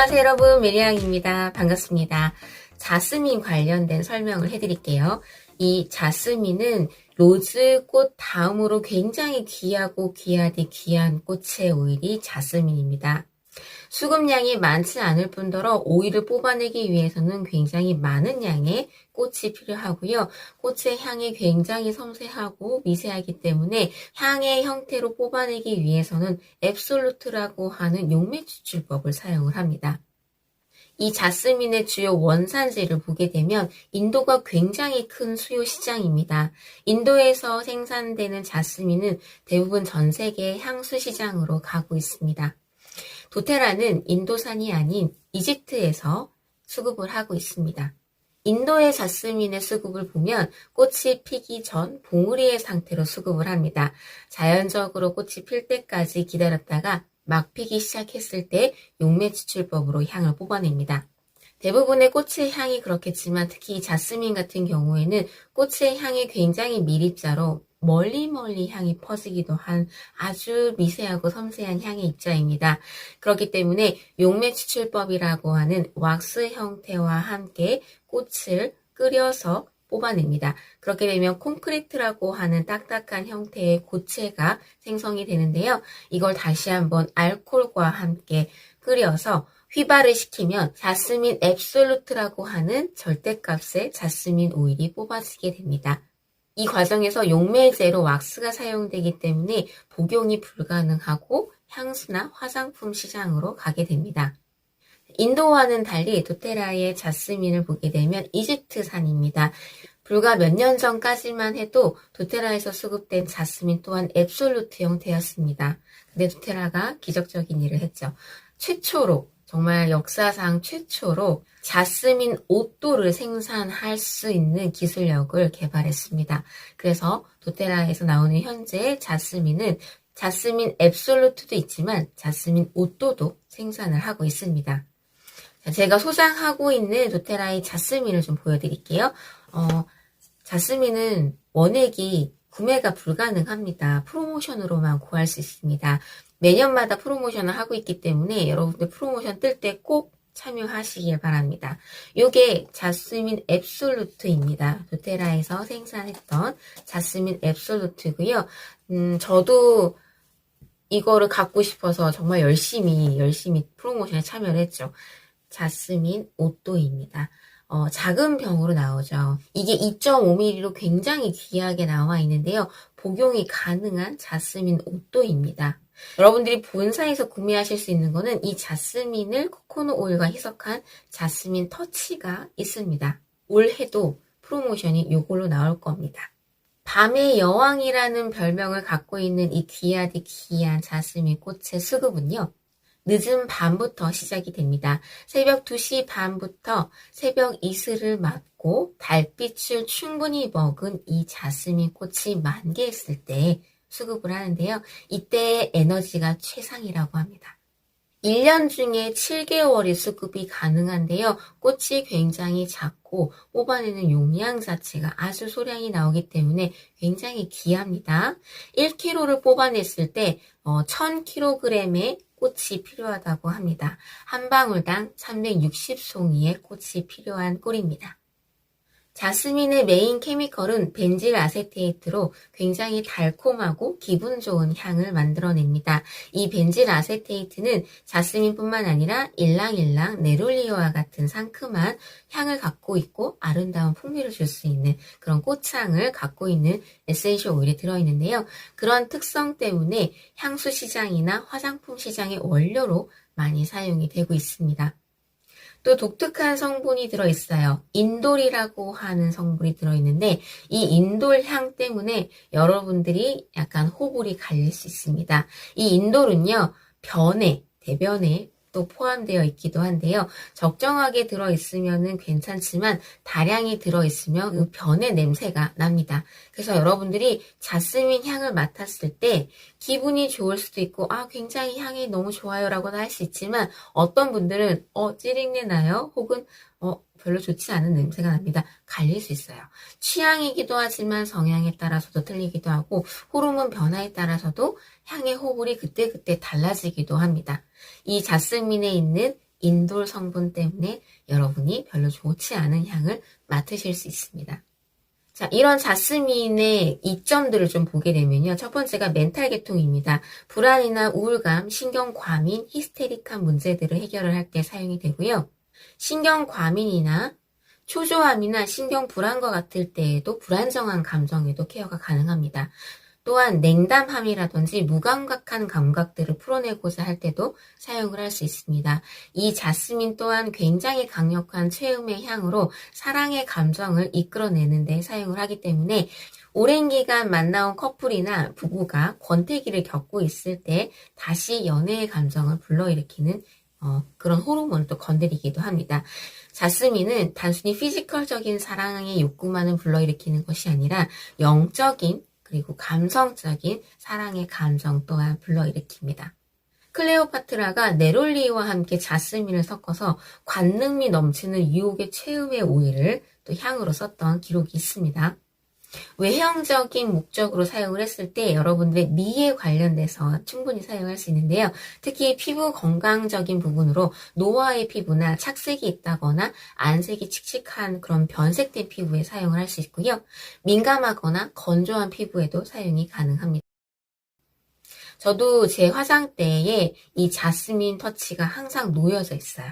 안녕하세요 여러분 메리앙입니다. 반갑습니다. 자스민 관련된 설명을 해드릴게요. 이 자스민은 로즈 꽃 다음으로 굉장히 귀하고 귀하디 귀한 꽃의 오일이 자스민입니다. 수급량이 많지 않을 뿐더러 오일을 뽑아내기 위해서는 굉장히 많은 양의 꽃이 필요하고요. 꽃의 향이 굉장히 섬세하고 미세하기 때문에 향의 형태로 뽑아내기 위해서는 앱솔루트라고 하는 용매 추출법을 사용을 합니다. 이 자스민의 주요 원산지를 보게 되면 인도가 굉장히 큰 수요 시장입니다. 인도에서 생산되는 자스민은 대부분 전 세계 향수 시장으로 가고 있습니다. 도테라는 인도산이 아닌 이집트에서 수급을 하고 있습니다. 인도의 자스민의 수급을 보면 꽃이 피기 전 봉우리의 상태로 수급을 합니다. 자연적으로 꽃이 필 때까지 기다렸다가 막 피기 시작했을 때 용매 추출법으로 향을 뽑아냅니다. 대부분의 꽃의 향이 그렇겠지만 특히 이 자스민 같은 경우에는 꽃의 향이 굉장히 미립자로 멀리 멀리 향이 퍼지기도 한 아주 미세하고 섬세한 향의 입자입니다. 그렇기 때문에 용매 추출법이라고 하는 왁스 형태와 함께 꽃을 끓여서 뽑아냅니다. 그렇게 되면 콘크리트라고 하는 딱딱한 형태의 고체가 생성이 되는데요. 이걸 다시 한번 알코올과 함께 끓여서 휘발을 시키면 자스민 앱솔루트라고 하는 절대값의 자스민 오일이 뽑아지게 됩니다. 이 과정에서 용매제로 왁스가 사용되기 때문에 복용이 불가능하고 향수나 화장품 시장으로 가게 됩니다. 인도와는 달리 도테라의 자스민을 보게 되면 이집트산입니다. 불과 몇 년 전까지만 해도 도테라에서 수급된 자스민 또한 앱솔루트 형태였습니다. 근데 도테라가 기적적인 일을 했죠. 최초로 정말 역사상 최초로 자스민 오또를 생산할 수 있는 기술력을 개발했습니다. 그래서 도테라에서 나오는 현재 자스민은 자스민 앱솔루트도 있지만 자스민 오또도 생산을 하고 있습니다. 제가 소장하고 있는 도테라의 자스민을 좀 보여드릴게요. 어, 자스민은 원액이 구매가 불가능합니다. 프로모션으로만 구할 수 있습니다. 매년마다 프로모션을 하고 있기 때문에 여러분들 프로모션 뜰 때 꼭 참여하시길 바랍니다. 이게 자스민 앱솔루트입니다. 도테라에서 생산했던 자스민 앱솔루트고요. 음, 저도 이거를 갖고 싶어서 정말 열심히 열심히 프로모션에 참여를 했죠. 자스민 오또입니다. 어, 작은 병으로 나오죠. 이게 2.5ml로 굉장히 귀하게 나와 있는데요. 복용이 가능한 자스민 오또입니다. 여러분들이 본사에서 구매하실 수 있는 거는 이 자스민을 코코넛 오일과 희석한 자스민 터치가 있습니다. 올해도 프로모션이 이걸로 나올 겁니다. 밤의 여왕이라는 별명을 갖고 있는 이 귀하디 귀한 자스민 꽃의 수급은요. 늦은 밤부터 시작이 됩니다. 새벽 2시 반부터 새벽 이슬을 맞고 달빛을 충분히 먹은 이 자스민 꽃이 만개했을 때 수급을 하는데요. 이때 에너지가 최상이라고 합니다. 1년 중에 7개월이 수급이 가능한데요. 꽃이 굉장히 작고 뽑아내는 용량 자체가 아주 소량이 나오기 때문에 굉장히 귀합니다. 1kg를 뽑아냈을 때 1000kg의 꽃이 필요하다고 합니다. 한 방울당 360송이의 꽃이 필요한 꿀입니다. 자스민의 메인 케미컬은 벤질 아세테이트로 굉장히 달콤하고 기분 좋은 향을 만들어냅니다. 이 벤질 아세테이트는 자스민뿐만 아니라 일랑일랑 네롤리오와 같은 상큼한 향을 갖고 있고 아름다운 풍미를 줄 수 있는 그런 꽃향을 갖고 있는 에센셜 오일이 들어있는데요. 그런 특성 때문에 향수 시장이나 화장품 시장의 원료로 많이 사용이 되고 있습니다. 또 독특한 성분이 들어있어요. 인돌이라고 하는 성분이 들어있는데 이 인돌 향 때문에 여러분들이 약간 호불이 갈릴 수 있습니다. 이 인돌은요. 변에, 대변에 또 포함되어 있기도 한데요. 적정하게 들어있으면 괜찮지만 다량이 들어있으면 그 변의 냄새가 납니다. 그래서 여러분들이 자스민 향을 맡았을 때 기분이 좋을 수도 있고 아 굉장히 향이 너무 좋아요 라고는 할 수 있지만 어떤 분들은 어 찌릿내 나요? 혹은 어 별로 좋지 않은 냄새가 납니다. 갈릴 수 있어요. 취향이기도 하지만 성향에 따라서도 틀리기도 하고 호르몬 변화에 따라서도 향의 호불이 그때그때 달라지기도 합니다. 이 자스민에 있는 인돌 성분 때문에 여러분이 별로 좋지 않은 향을 맡으실 수 있습니다. 자, 이런 자스민의 이점들을 좀 보게 되면요. 첫 번째가 멘탈 계통입니다. 불안이나 우울감, 신경 과민, 히스테릭한 문제들을 해결을 할 때 사용이 되고요. 신경 과민이나 초조함이나 신경 불안과 같을 때에도 불안정한 감정에도 케어가 가능합니다. 또한 냉담함이라든지 무감각한 감각들을 풀어내고자 할 때도 사용을 할 수 있습니다. 이 자스민 또한 굉장히 강력한 최음의 향으로 사랑의 감정을 이끌어내는 데 사용을 하기 때문에 오랜 기간 만나온 커플이나 부부가 권태기를 겪고 있을 때 다시 연애의 감정을 불러일으키는 어, 그런 호르몬을 또 건드리기도 합니다. 자스민은 단순히 피지컬적인 사랑의 욕구만을 불러일으키는 것이 아니라 영적인 그리고 감성적인 사랑의 감정 또한 불러일으킵니다. 클레오파트라가 네롤리와 함께 자스민을 섞어서 관능미 넘치는 유혹의 최후의 오일을 또 향으로 썼던 기록이 있습니다. 외형적인 목적으로 사용을 했을 때 여러분들의 미에 관련돼서 충분히 사용할 수 있는데요. 특히 피부 건강적인 부분으로 노화의 피부나 착색이 있다거나 안색이 칙칙한 그런 변색된 피부에 사용을 할 수 있고요. 민감하거나 건조한 피부에도 사용이 가능합니다. 저도 제 화장대에 이 자스민 터치가 항상 놓여져 있어요.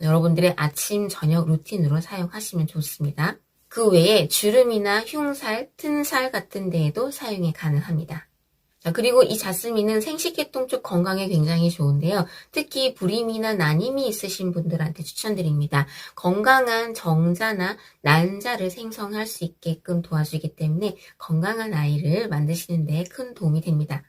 여러분들의 아침, 저녁 루틴으로 사용하시면 좋습니다. 그 외에 주름이나 흉살, 튼살 같은 데에도 사용이 가능합니다. 자, 그리고 이 자스민은 생식계통 쪽 건강에 굉장히 좋은데요. 특히 불임이나 난임이 있으신 분들한테 추천드립니다. 건강한 정자나 난자를 생성할 수 있게끔 도와주기 때문에 건강한 아이를 만드시는 데 큰 도움이 됩니다.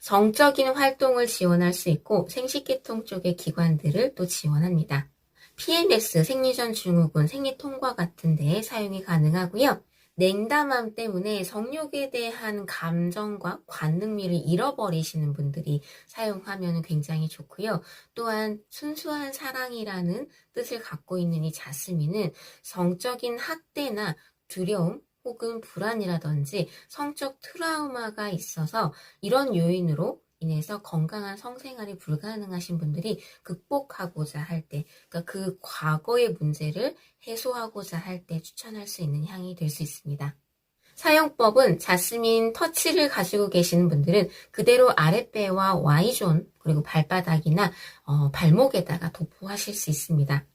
성적인 활동을 지원할 수 있고 생식계통 쪽의 기관들을 또 지원합니다. PMS, 생리전 증후군, 생리통과 같은 데에 사용이 가능하고요. 냉담함 때문에 성욕에 대한 감정과 관능미를 잃어버리시는 분들이 사용하면 굉장히 좋고요. 또한 순수한 사랑이라는 뜻을 갖고 있는 이 자스민은 성적인 학대나 두려움, 혹은 불안이라든지 성적 트라우마가 있어서 이런 요인으로 인해서 건강한 성생활이 불가능하신 분들이 극복하고자 할 때, 그러니까 그 과거의 문제를 해소하고자 할 때 추천할 수 있는 향이 될 수 있습니다. 사용법은 자스민 터치를 가지고 계시는 분들은 그대로 아랫배와 Y존 그리고 발바닥이나 어, 발목에다가 도포하실 수 있습니다.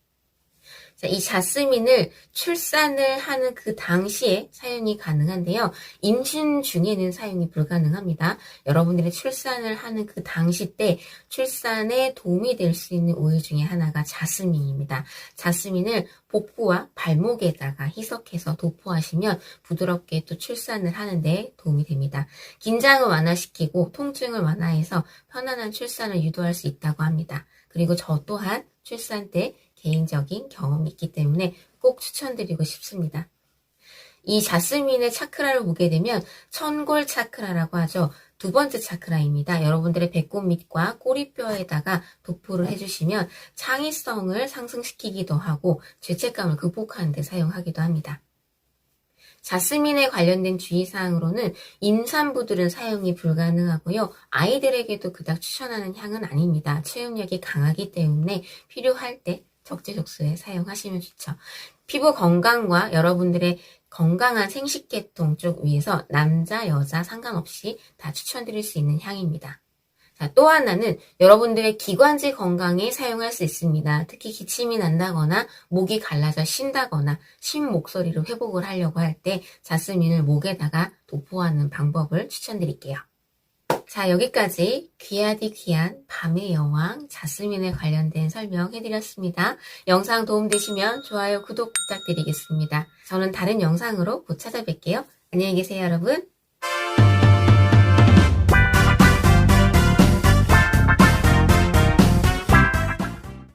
자, 이 자스민을 출산을 하는 그 당시에 사용이 가능한데요. 임신 중에는 사용이 불가능합니다. 여러분들이 출산을 하는 그 당시 때 출산에 도움이 될 수 있는 오일 중에 하나가 자스민입니다. 자스민을 복부와 발목에다가 희석해서 도포하시면 부드럽게 또 출산을 하는데 도움이 됩니다. 긴장을 완화시키고 통증을 완화해서 편안한 출산을 유도할 수 있다고 합니다. 그리고 저 또한 출산 때 개인적인 경험이 있기 때문에 꼭 추천드리고 싶습니다. 이 자스민의 차크라를 보게 되면 천골 차크라라고 하죠. 두 번째 차크라입니다. 여러분들의 배꼽 밑과 꼬리뼈에다가 도포를 해주시면 창의성을 상승시키기도 하고 죄책감을 극복하는 데 사용하기도 합니다. 자스민에 관련된 주의사항으로는 임산부들은 사용이 불가능하고요. 아이들에게도 그닥 추천하는 향은 아닙니다. 체온력이 강하기 때문에 필요할 때 적재적소에 사용하시면 좋죠. 피부 건강과 여러분들의 건강한 생식계통 쪽 위해서 남자, 여자 상관없이 다 추천드릴 수 있는 향입니다. 자, 또 하나는 여러분들의 기관지 건강에 사용할 수 있습니다. 특히 기침이 난다거나 목이 갈라져 쉰다거나 쉰 목소리를 회복을 하려고 할 때 자스민을 목에다가 도포하는 방법을 추천드릴게요. 자, 여기까지 귀하디 귀한 밤의 여왕 자스민에 관련된 설명 해드렸습니다. 영상 도움되시면 좋아요, 구독 부탁드리겠습니다. 저는 다른 영상으로 곧 찾아뵐게요. 안녕히 계세요, 여러분.